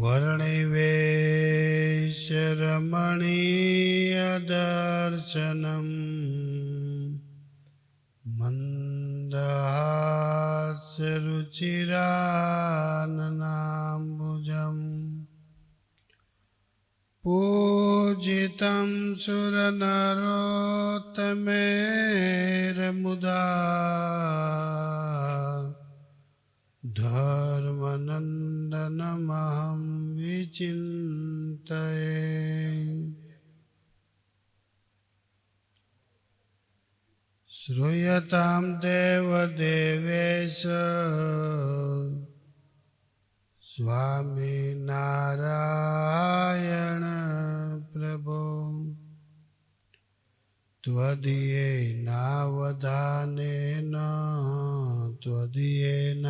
वर्णिवेशरमणीयदर्शनम् मन्दहासरुचिराननाम्बुजम् पूजितं सुरनरोत्तमेरमुदा धर्मनन्दनमहं विचिन्तये श्रूयतां देवदेवेश स्वामिनारायण प्रभो त्वदीयेनावधानेन त्वदीयेनावधानेन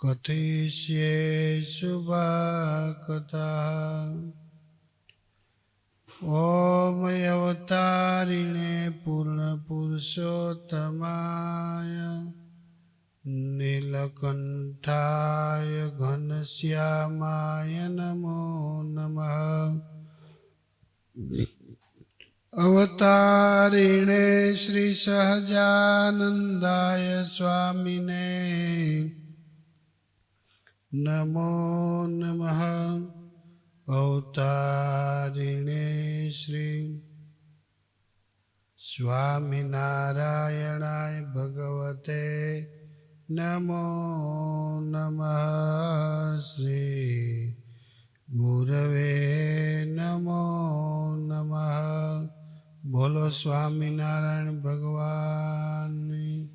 कथयिष्ये शुभकथा ॐ अवतारिणे पूर्णपुरुषोत्तमाय नीलकण्ठाय घनश्यामाय नमो नमः અવતારિણે શ્રી સહજાનંદાય સ્વામીને નમો નમઃ. અવતારિણે શ્રી સ્વામિનારાયણાય ભગવતે નમો નમઃ. શ્રી ગુરવે બોલો સ્વામિનારાયણ ભગવાનની.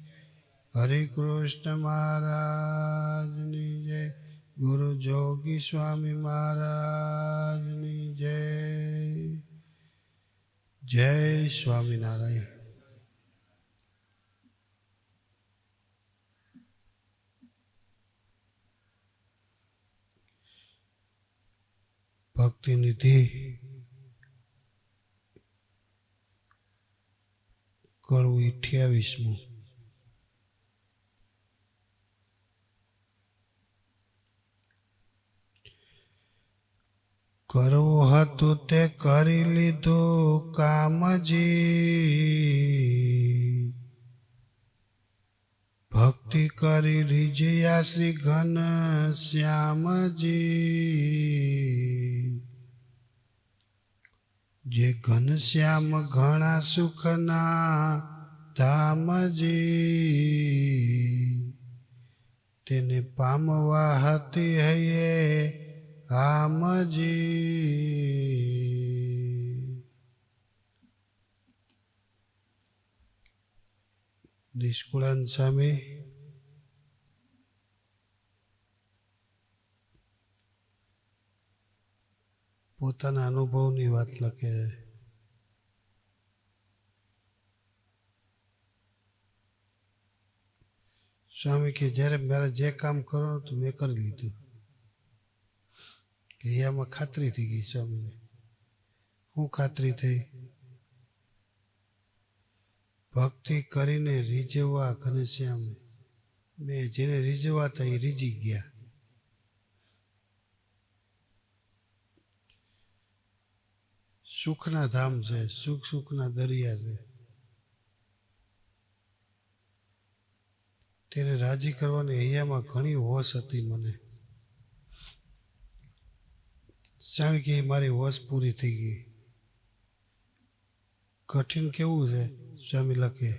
હરિકૃષ્ણ મહારાજની જય. ગુરુ જોગી સ્વામી મહારાજની જય. જય સ્વામિનારાયણ. ભક્તિ નિધિ કળવું અઠ્યાવીસમું. કરવું હતું તે કરી લીધું કામજી. ભક્તિ કરી રીજયા શ્રી ઘન શ્યામજી. જે ઘનશ્યામ ઘણા સુખના ધામજી. તેને પામવા હતી હૈયે આમજી નિષ્કુળાન સ્વામી પોતાના અનુભવની વાત લખે. સ્વામી કે, જ્યારે મારે જે કામ કરવાનું હતું, મેં કરી લીધું. કે એમાં ખાતરી થઈ ગઈ સ્વામીને. શું ખાતરી થઈ. ભક્તિ કરીને રીઝવવા ઘનશ્યામ. મેં જેને રીઝવવા હતા, એ રીઝી ગયા. સુખના ધામ છે, સુખ સુખના દરિયા છે. તેને રાજી કરવાની હૈયામાં ઘણી હોશ હતી મને. સ્વામી કે મારી હોશ પૂરી થઈ ગઈ. કઠિન કેવું છે, સ્વામી લખે?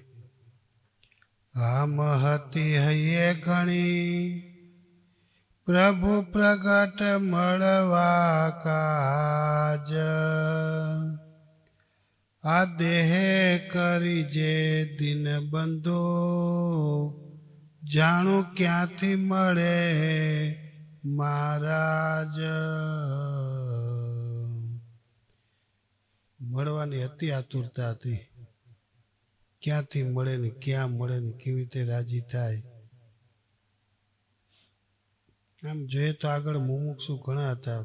હા મહતી હૈયે ઘણી પ્રભુ પ્રગટ મળવા કાજ. આ દેહ કરી જે દિન બંધો, જાણું ક્યાંથી મળે મહારાજ. મળવાની અતિ આતુરતા હતી. ક્યાંથી મળે ને ક્યાં મળે ને કેવી રીતે રાજી થાય? એમ જોઈએ તો આગળ મુમુક્ષુ ઘણા હતા.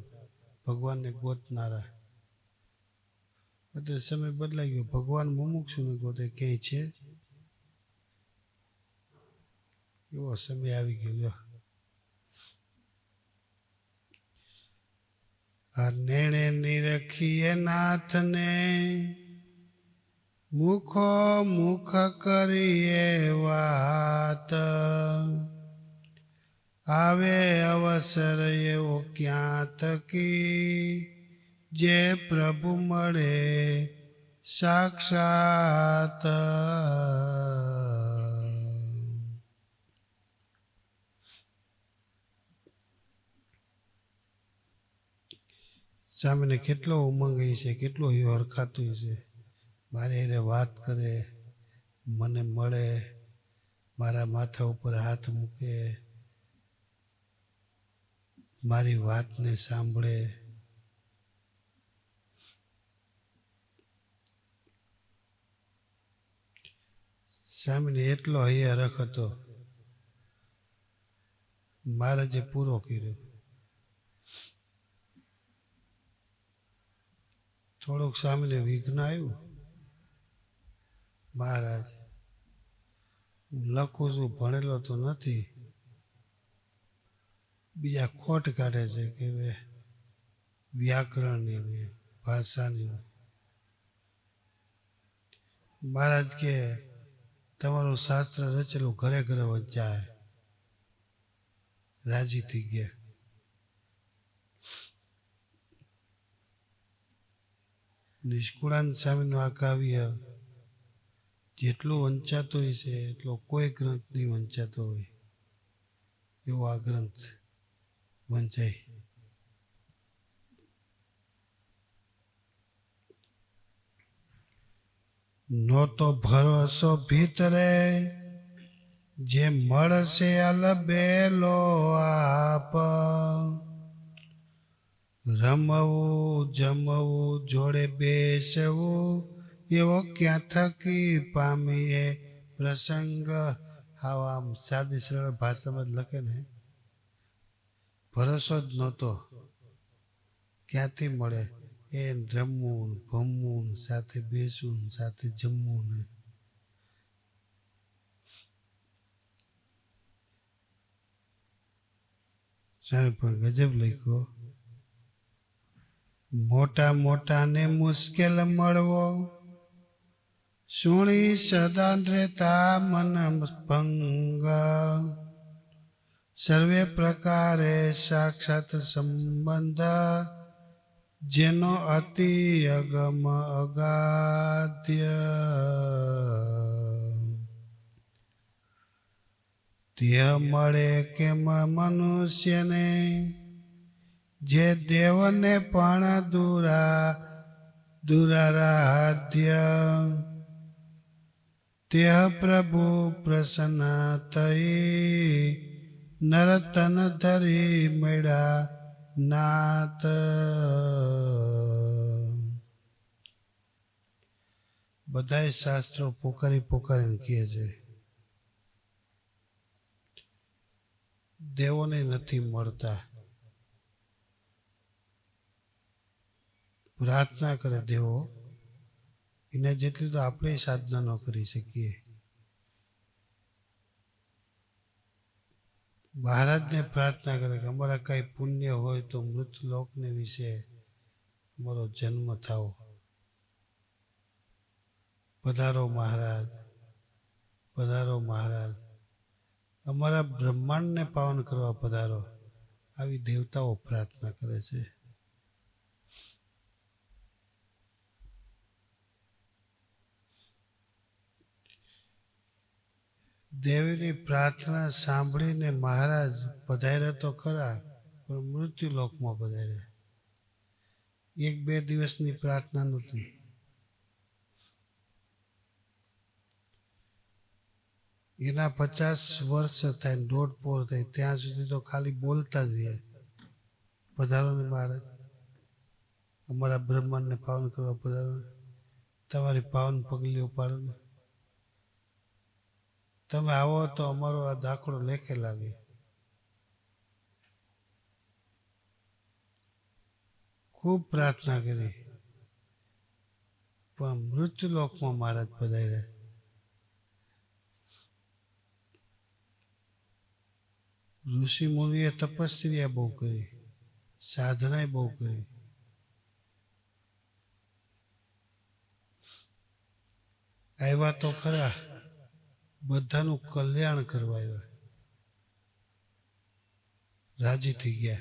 ભગવાનને ગોતનારા. અત્યારે સમય બદલાઈ ગયો. ભગવાન મુમુક્ષુને ગોતે. ક્યાંય છે? એવો સમય આવી ગયો. અનેણે નિરખીએ નાથને મુખો મુખ કરીએ વાત. આવે અવસર એવો ક્યાં થકી જે પ્રભુ મળે સાક્ષાત. સામેને કેટલો ઉમંગ છે, કેટલો વ્યવહાર ખાતું છે. મારે એને વાત કરે, મને મળે, મારા માથા ઉપર હાથ મૂકે. મારી વાતને સાંભળે. સ્વામીને એટલો હૈયા રખ હતો મહારાજે પૂરો કર્યો. થોડુંક સ્વામીને વિઘ્ન આવ્યું. મહારાજ, હું લખું છું, ભણેલો તો નથી. બીજા ખોટ કાઢે છે કે વ્યાકરણની ભાષાની. મહારાજ કે, તમારું શાસ્ત્ર રચેલું ઘરે ઘરે વંચાય રાજી થઈ ગયા નિષ્કુળાન સ્વામીનું આ કાવ્ય જેટલું વંચાતું હોય છે, એટલો કોઈ ગ્રંથ નહીં વંચાતો હોય એવો આ ગ્રંથ વંચાય તો ભરોસો ભીતરે, જે મળશે અલબેલો આપ. રમવું, જમવું, જોડે બેસવું, એવો ક્યાં થકી પામીએ પ્રસંગ? આવા સાદી સરળ ભાષામાં લખે ને. ભરોસો જ નહોતો. ક્યાંથી મળે? એ રમવું, ભમવું, સાથે બેસવું, સાથે જમવું ને. પણ ગજબ લખ્યો. મોટા મોટાને મુશ્કેલ મળવો. સુણી સદાન રહેતા મન ભંગ. સર્વે પ્રકારે સાક્ષાત સંબંધ, જેનો અતિ અગમ અગાધ્ય. તે મળે કેમ મનુષ્યને, જે દેવને પણ દુરા, દુરારાધ્ય. તે પ્રભુ પ્રસન્ન થઈ નરતન ધરી મળ્યા નાત બધાય શાસ્ત્રો પોકારી પોકારીને કહે છે, દેવોને નથી મળતા. પ્રાર્થના કરે દેવો, એના જેટલી તો આપણે સાધના ન કરી શકીએ. મહારાજને પ્રાર્થના કરે કે અમારા કાંઈ પુણ્ય હોય તો મૃત લોકને વિશે અમારો જન્મ થાવ. પધારો મહારાજ પધારો મહારાજ. અમારા બ્રહ્માંડને પાવન કરવા પધારો. આવી દેવતાઓ પ્રાર્થના કરે છે. દેવીની પ્રાર્થના સાંભળીને મહારાજ પધાર્યા તો ખરા, પણ મૃત્યુ લોકમાં પધાર્યા. એક બે દિવસની પ્રાર્થના નહોતી. એના પચાસ વર્ષ થાય દોઢ પોર થાય, ત્યાં સુધી તો ખાલી બોલતા જ રહ્યા. પધારો ને મહારાજ. અમારા બ્રહ્માંડને પાવન કરવા પધારો તમારી પાવન પગલી ઉપાડો ને. તમે આવો તો અમારો આ દાખલો લેખે લાગે. ખૂબ પ્રાર્થના કરી. પણ મૃત્યુલોકમાં મહારાજ પધાર્યા. ઋષિ મુનિએ તપસ્યા બહુ કરી. સાધના બહુ કરી. આવ્યા તો ખરા. બધાનું કલ્યાણ કરવા આવ્યા. રાજી થઈ ગયા.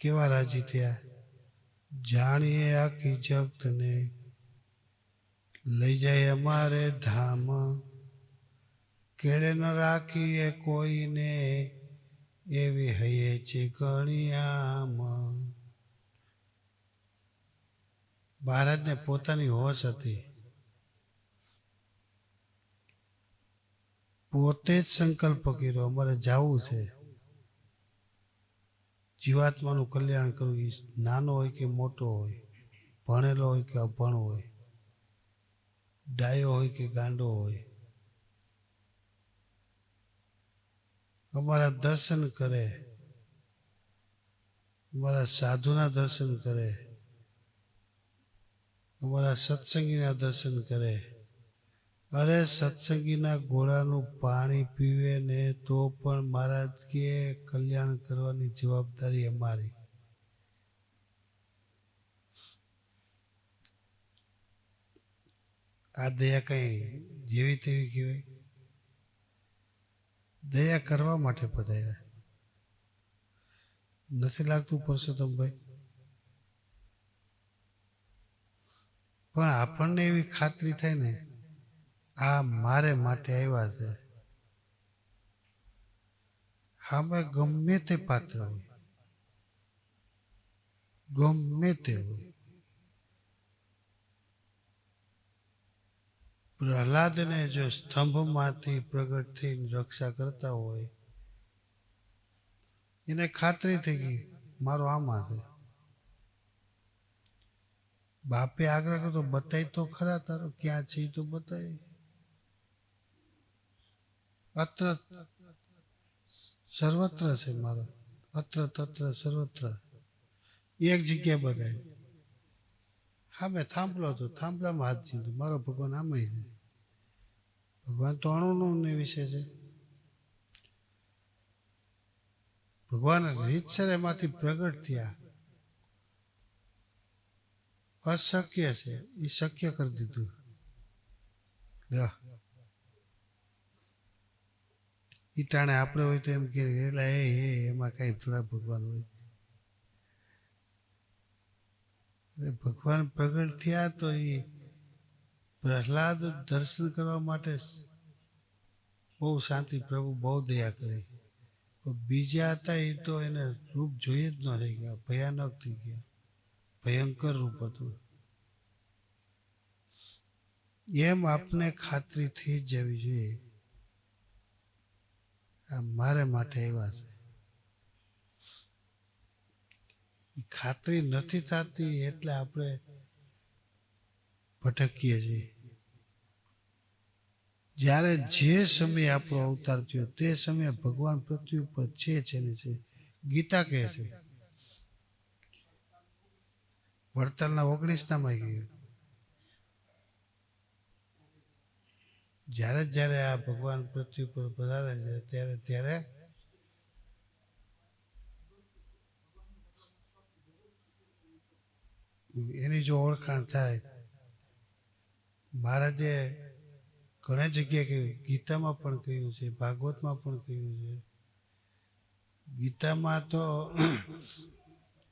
કેવા રાજી થયા? જાણીએ આખી જગતને લઈ જાય અમારે ધામ. કેળે ન રાખીએ કોઈને. એવી હૈયે છે ગણિયામ મહારાજને પોતાની હોશ હતી. પોતે જ સંકલ્પ કર્યો, અમારે જવું છે. જીવાત્માનું કલ્યાણ કરવું નાનો હોય કે મોટો હોય, ભણેલો હોય કે અભણ હોય, ડાયો હોય કે ગાંડો હોય, અમારા દર્શન કરે, અમારા સાધુના દર્શન કરે, અમારા સત્સંગીના દર્શન કરે. અરે સત્સંગીના ઘોડાનું પાણી પીવે ને તો પણ મહારાજ કે કલ્યાણ કરવાની જવાબદારી અમારી. આ દયા કઈ જેવી તેવી કહેવાય? દયા કરવા માટે પધાર્યા. નથી લાગતું પરસોત્તમભાઈ પણ આપણને એવી ખાતરી થાય ને આ મારે માટે આવ્યા છે. હામે ગમે તે પાત્ર હોય. ગમે તે હોય. પ્રહલાદને જો સ્તંભમાંથી પ્રગટ થઈને રક્ષા કરતા હોય, એને ખાતરી થઈ ગઈ, મારો આમાં છે. બાપે આગ્રહ કરતો બતાય તો ખરા તારો, ક્યાં છે તો બતાય. અત્ર સર્વત્ર છે મારો. અત્ર તત્ર સર્વત્ર. એક જગ્યા બધાય. હા મેં થાંભલો હતો. થાંભલામાં હાથ ચીંધું મારો ભગવાન આમાં છે. ભગવાન તો અણુનું ને વિશે છે. ભગવાન રીતસર એમાંથી પ્રગટ થયા. અશક્ય છે. એ શક્ય કરી દીધું. લ્યો. ઈ ટાણે આપણે હોય તો એમ કે, એટલે એ એમાં કાંઈ થોડા ભગવાન હોય. એટલે ભગવાન પ્રગટ થયા તો એ પ્રહલાદ દર્શન કરવા માટે બહુ શાંતિ પ્રભુ, બહુ દયા કરી. બીજા હતા એ તો એને રૂપ જોઈએ જ ન થઈ ગયા, ભયાનક થઈ ગયા. ભયંકર રૂપ હતું. એમ આપને ખાતરી થઈ જવી જોઈએ. આ મારે માટે એવા છે. ખાતરી નથી થતી એટલે આપણે ભટકીએ છીએ. જ્યારે જે સમયે આપણો અવતાર થયો તે સમયે ભગવાન પૃથ્વી ઉપર છે છે ને છે. ગીતા કહે છે. વડતાલના ઓગણીસનામાં ગયું જ્યારે જ્યારે આ ભગવાન પૃથ્વી પર પધારે છે, ત્યારે ત્યારે એની જો ઓળખાણ થાય, મહારાજે ઘણી જગ્યાએ કહ્યું, ગીતામાં પણ કહ્યું છે, ભાગવતમાં પણ કહ્યું છે. ગીતામાં તો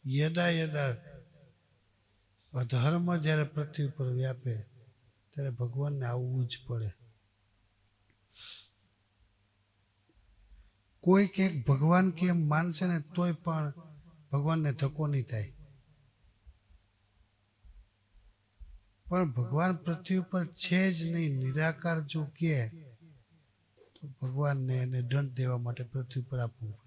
યદા યદા અધર્મ જ્યારે પૃથ્વી પર વ્યાપે, ત્યારે ભગવાનને આવવું જ પડે. કોઈ કે ભગવાન કે માનશે ને તોય પણ ભગવાનને ધક્કો નહીં થાય. પણ ભગવાન પૃથ્વી ઉપર છે જ નહીં, નિરાકાર જો કે, તો ભગવાનને એને દંડ દેવા માટે પૃથ્વી પર આપવું પડે.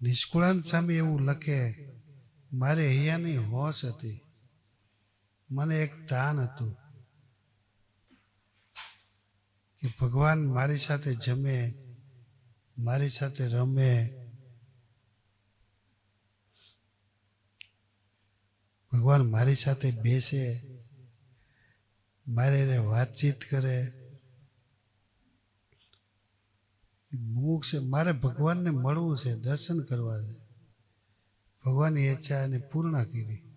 નિષ્કુળાંત સામે એવું લખે, મારે હૈયાની હોશ હતી. મને એક તાન હતું કે ભગવાન મારી સાથે જમે, મારી સાથે રમે. ભગવાન મારી સાથે બેસે, મારે વાતચીત કરે. મુખ છે, મારે ભગવાનને મળવું છે, દર્શન કરવા છે. ભગવાનની ઈચ્છા એને પૂર્ણ કરી.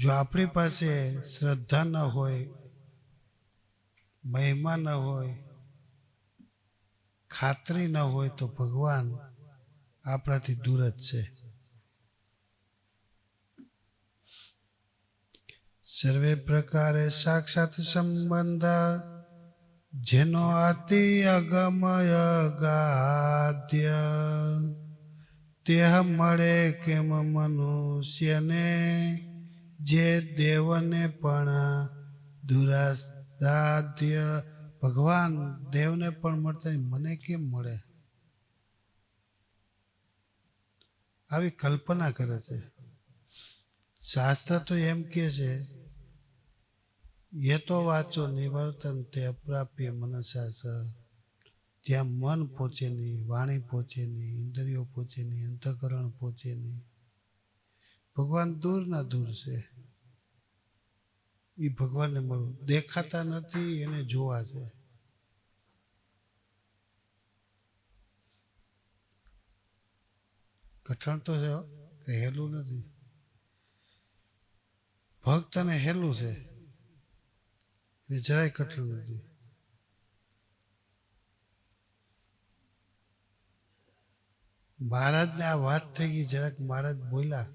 જો આપણી પાસે શ્રદ્ધા ન હોય, મહિમા ન હોય, ખાતરી ન હોય, તો ભગવાન આપણાથી દૂર જ છે. સર્વે પ્રકારે સાક્ષાત સંબંધ જેનો અતિ અગમય ગાધ્ય તે મળે કેમ મનુષ્યને? જે દેવને પણ દુરાધ્ય ભગવાન દેવને પણ મળતા મને કેમ મળે? આવી કલ્પના કરે છે. શાસ્ત્ર તો એમ કે છે એ તો વાંચો નિવર્તન તે અપ્રાપ્ય મનસાસ જ્યાં મન પહોંચે નહીં, વાણી પહોંચે નહીં, ઇન્દ્રિયો પહોંચે નહીં, અંતઃકરણ પહોંચે નહીં. ભગવાન દૂર ના દૂર છે. એ ભગવાનને મળવું. દેખાતા નથી, એને જોવા છે. કઠણ તો છે, કે હેલું નથી. ભક્ત અને હેલું છે. એ જરાય કઠણ નથી. મહારાજને આ વાત થઈ ગઈ, જરાક મહારાજ બોલ્યા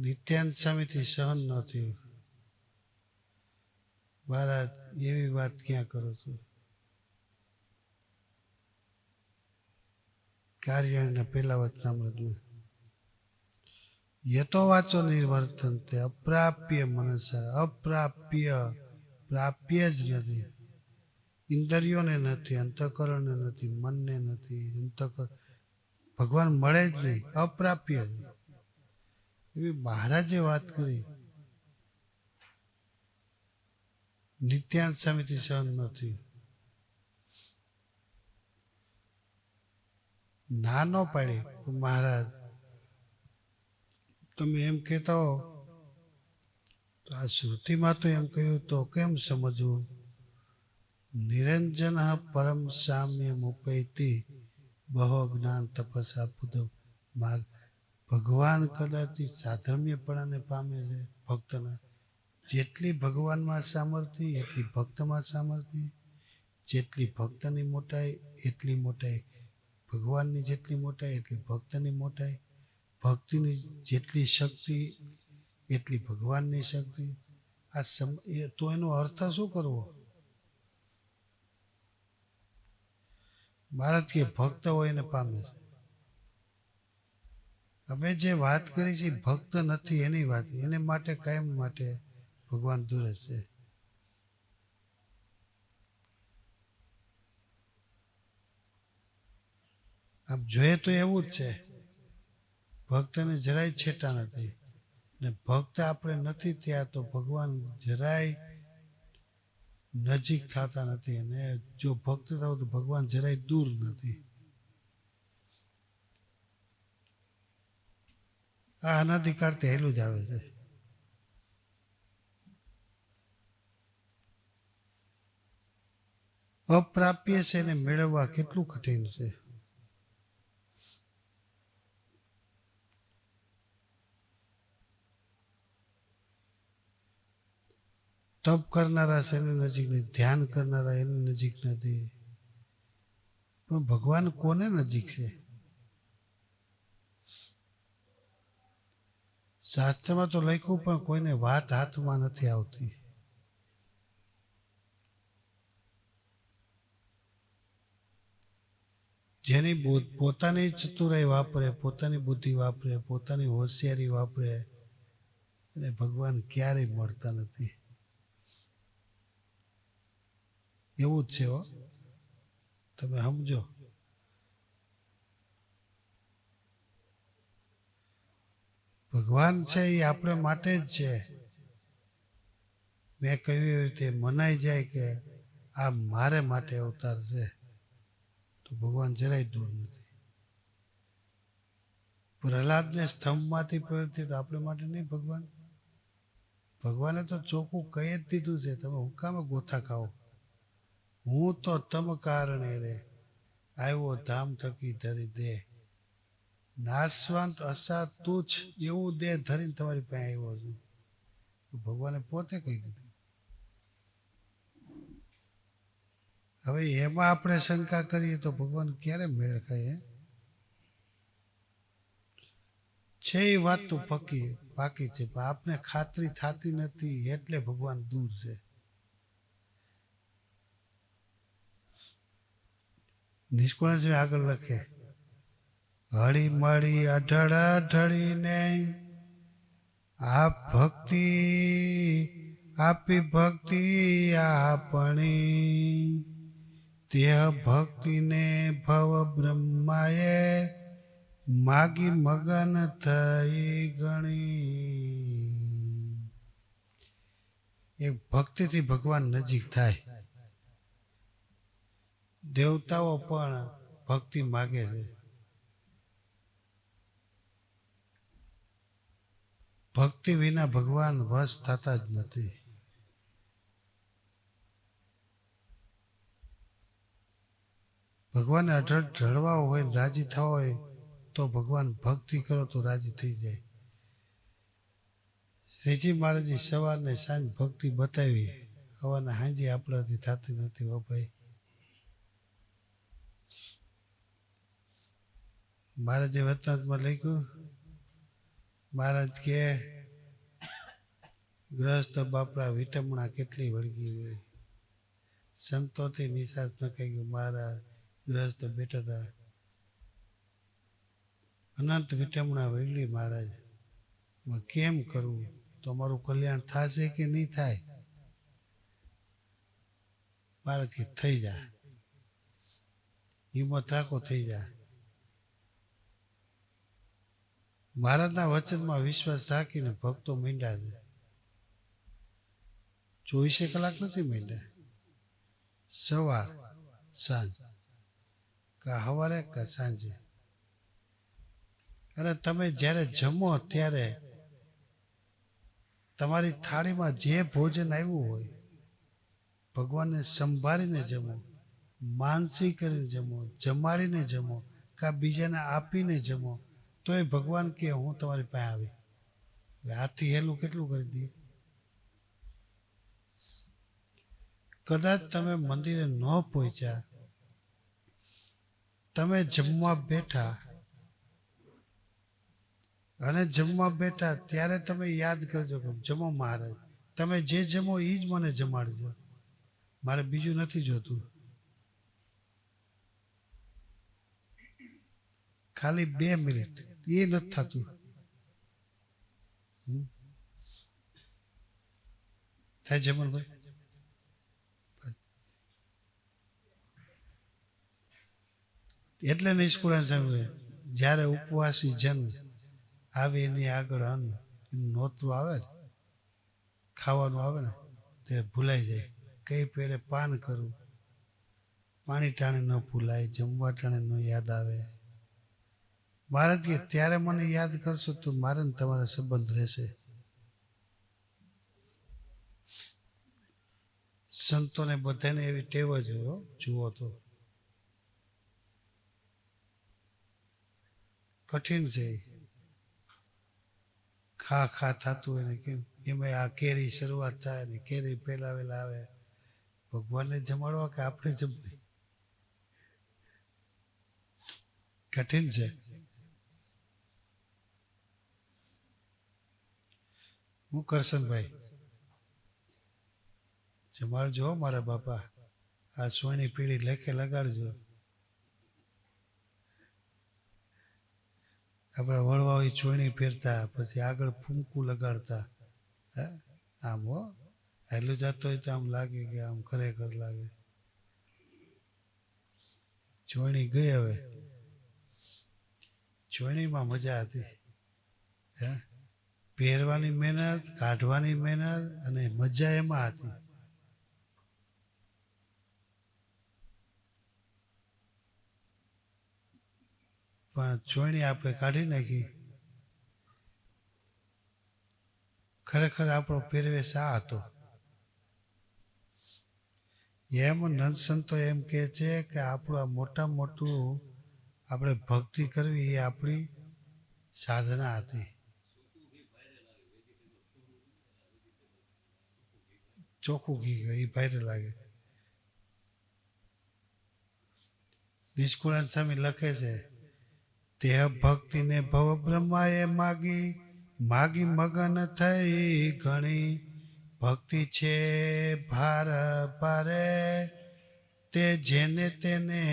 નિત્યાનંદ સ્વામીથી સહન ન થયું. મહારાજ એવી વાત ક્યાં કરો છો? કાર્યના પેલા વચનામૃતમાં યતો વાચો નિર્વર્તન તે અપ્રાપ્ય મનસા, અપ્રાપ્ય, પ્રાપ્ય જ નથી. ઇન્દ્રિયોને નથી, અંતકરણને નથી, મનને નથી, અંતકર, ભગવાન મળે જ નહીં, અપ્રાપ્ય જ. એવી મહારાજે વાત કરી. નિત્યાંત સમિતિ સહન નથી નાનો પાડી મહારાજ, તમે એમ કહેતા હો, તો આ શ્રુતિમાં તો એમ કહ્યું, તો કેમ સમજવું? નિરંજન પરમ સામ્ય મુપૈતી બહો જ્ઞાન તપસા પુદવ માગ ભગવાન કદાચ સાધર્મ્યપણાને પામે છે ભક્તના. જેટલી ભગવાનમાં સામર્થ્ય, એટલી ભક્તમાં સામર્થ્ય. જેટલી ભક્તની મોટાઈ, એટલી મોટાઈ. ભગવાનની જેટલી મોટાઈ, એટલી ભક્તની મોટાઈ. ભક્તિની જેટલી શક્તિ, એટલી ભગવાનની શક્તિ. આ સમ તો એનો અર્થ શું કરવો? ભારત કે ભક્ત હોય એને પામે છે. અમે જે વાત કરી છે ભક્ત નથી, એની વાત. એને માટે કાયમ માટે ભગવાન દૂર છે. આમ જોઈએ તો એવું જ છે. ભક્તને જરાય છેટા નથી. ને ભક્ત આપણે નથી ત્યાં તો ભગવાન જરાય નજીક થતા નથી. અને જો ભક્ત થાવ તો ભગવાન જરાય દૂર નથી. આ અનાધિકાર હેલું જ આવે છે. અપ્રાપ્ય છે એને મેળવવા કેટલું કઠિન છે? તપ કરનારા છે એની નજીક નથી, ધ્યાન કરનારા એની નજીક નથી. પણ ભગવાન કોને નજીક છે? શાસ્ત્રમાં તો લખ્યું, પણ કોઈને વાત હાથમાં નથી આવતી. જેની પોતાની ચતુરાઈ વાપરે, પોતાની બુદ્ધિ વાપરે, પોતાની હોશિયારી વાપરે, એને ભગવાન ક્યારેય મળતા નથી. એવું જ છે તમે સમજો. ભગવાન છે એ આપણે માટે જ છે. મેં એવી રીતે મનાઈ જાય કે આ મારે માટે અવતાર છે. તો ભગવાન જરાય દૂર નથી. પ્રહલાદને સ્તંભમાંથી પ્રવૃત્તિ તો આપણે માટે નહીં ભગવાન. ભગવાને તો ચોખ્ખું કહી જ દીધું છે, તમે હુકામે ગોથા ખાઓ. હું તો તમ કારણે રે, આવ્યો ધામ થકી ધરી દે. નાશવંત અસા તુચ્છ એવું દેહ ધરીને તમારી પાસે આવ્યો છું. ભગવાને પોતે કહી દીધું. હવે એમાં આપણે શંકા કરીએ તો ભગવાન ક્યારે મેળ ખાય? છે એ વાત તો પકી, પાકી છે, પણ આપને ખાતરી થતી નથી એટલે ભગવાન દૂર છે. નિષ્કુળ છે આગળ લખે હળી મળી અઢળ અઢળીને આ ભક્તિ, આપી ભક્તિ આપણી. તે ભક્તિને ભવ બ્રહ્માએ માગી મગન થઈ ગણી. એક ભક્તિથી ભગવાન નજીક થાય. દેવતાઓ પણ ભક્તિ માગે છે. ભક્તિ વિના ભગવાન વશ થતા જ નથી. ભગવાનને અઢળ ઢળવા હોય રાજી થવા હોય તો ભગવાન ભક્તિ કરો તો રાજી થઈ જાય. શ્રીજી મહારાજે સવારને સાંજ ભક્તિ બતાવી. હવાના સાંજે આપણાથી થતી નથી હો ભાઈ. મહારાજે વતનાથમાં લખ્યું મહારાજ કે ગ્રસ્ત બાપરા વિટમણા કેટલી વળગી હોય સંતોથી નિશાસ ન કહી ગયું. મારા ગ્રસ્ત બેઠા હતા. અનંત વિટમણા વળગી મહારાજ. કેમ કરવું? તો અમારું કલ્યાણ થશે કે નહીં થાય? મહારાજ કે, થઈ જા. હિંમત રાખો, થઈ જા. મહારાજના વચનમાં વિશ્વાસ રાખીને ભક્તો મીંડા છે. ચોવીસે કલાક નથી મીંડા સવાર, સાંજ, કા સવારે કા સાંજે. અને તમે જ્યારે જમો ત્યારે તમારી થાળીમાં જે ભોજન આવ્યું હોય, ભગવાનને સંભાળીને જમો, માનસી કરીને જમો, જમાડીને જમો, કા બીજાને આપીને જમો તો એ ભગવાન કે હું તમારી પાસે આવી. હવે આથી હેલું કેટલું કરી દઈએ? કદાચ તમે મંદિરે ન પહોંચ્યા, તમે જમવા બેઠા, અને જમવા બેઠા ત્યારે તમે યાદ કરજો કે જમો મહારાજ, તમે જે જમો એ જ મને જમાડજો. મારે બીજું નથી જોતું. ખાલી બે મિનિટ. એ નથી થતું. થાય જમણભાઈ એટલે નિષ્કુળાન સાહેબ જ્યારે ઉપવાસી જન આવે એની આગળ અન્ન, એનું નોતરું આવે ને, ખાવાનું આવે ને ત્યારે ભૂલાઈ જાય. કઈ પહેરે પાન કરવું પાણી ટાણે ન ભૂલાય, જમવા ટાણે ન યાદ આવે. મહારાજ કે ત્યારે મને યાદ કરશો તો મારે તમારા સંબંધ રહેશે. સંતોને બધાને એવી ટેવ જ જુઓ તો. કઠિન છે ખા ખા થતું હોય ને કેમ? એમાં આ કેરી શરૂઆત થાય ને કેરી પહેલા વહેલા આવે. ભગવાનને જમાડવા કે આપણે જમવી કઠિન છે. હું કરશનભાઈ. જમાડજો મારા બાપા. આ સોની પીળી લેખે લગાડજો. આપણા વળવાળી ચોણી પહેરતા, પછી આગળ ફૂંકું લગાડતા. હે? આમ હો. એટલું જતો હોય તો આમ લાગે કે આમ ખરેખર લાગે. ચોણી ગઈ હવે. ચોણીમાં મજા હતી. હે? પહેરવાની મહેનત, કાઢવાની મહેનત અને મજા એમાં હતી. પણ ચોયણી આપણે કાઢી નાખી. ખરેખર આપણો પહેરવેશ આ હતો. એમ નંદ સંતો એમ કહે છે કે આપણું મોટા મોટું આપણે ભક્તિ કરવી એ આપણી સાધના હતી. ચોખ્ખું ઘી એ ભાઈરે લાગે નિષ્કુળાન સ્વામી લખે છે તે ભક્તિને ભવ બ્રહ્માએ માગી માગી મગન થઈ ઘણી. ભક્તિ છે ભાર ભારે તે જેને તેને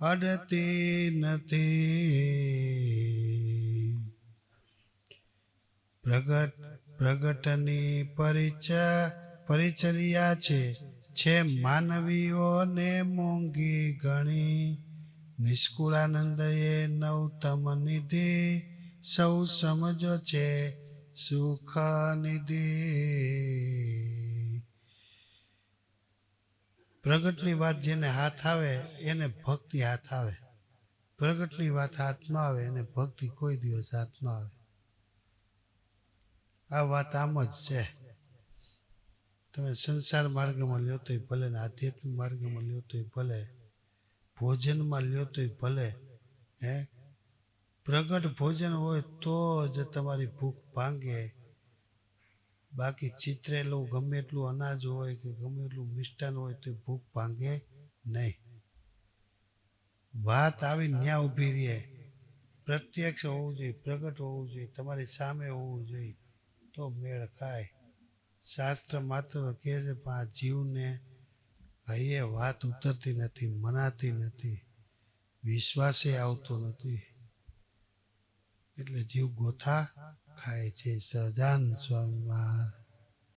અડતી નથી. પ્રગટ, પ્રગટની પરિચય પરિચર્યા છે. છે માનવીઓને મોંઘી ગણી. નિષ્કુળાનંદએ નવતમ નિધિ. સૌ સમજો છે સુખ નિધિ પ્રગટની વાત જેને હાથ આવે, એને ભક્તિ હાથ આવે. પ્રગટની વાત હાથ ન આવે, એને ભક્તિ કોઈ દિવસ હાથ ન આવે. આ વાત આમ જ છે. તમે સંસાર માર્ગમાં લ્યો તોય ભલે, ને આધ્યાત્મિક માર્ગમાં લ્યો તોય ભલે, ભોજનમાં લ્યો તોય ભલે, હે? પ્રગટ ભોજન હોય તો જ તમારી ભૂખ ભાંગે. બાકી ચિતરેલું ગમે એટલું અનાજ હોય કે ગમે એટલું મિષ્ટાન હોય તો ભૂખ ભાંગે નહીં. વાત આવી ન્યા ઊભી રહે. પ્રત્યક્ષ હોવું જોઈએ, પ્રગટ હોવું જોઈએ, તમારી સામે હોવું જોઈએ, તો મેળ ખાય. શાસ્ત્ર માત્ર કહે છે, પણ આ જીવને હૈયે વાત ઉતરતી નથી, મનાતી નથી, વિશ્વાસે આવતો નથી. એટલે જીવ ગોથા ખાય છે. સહજાન સ્વામી મહારાજ.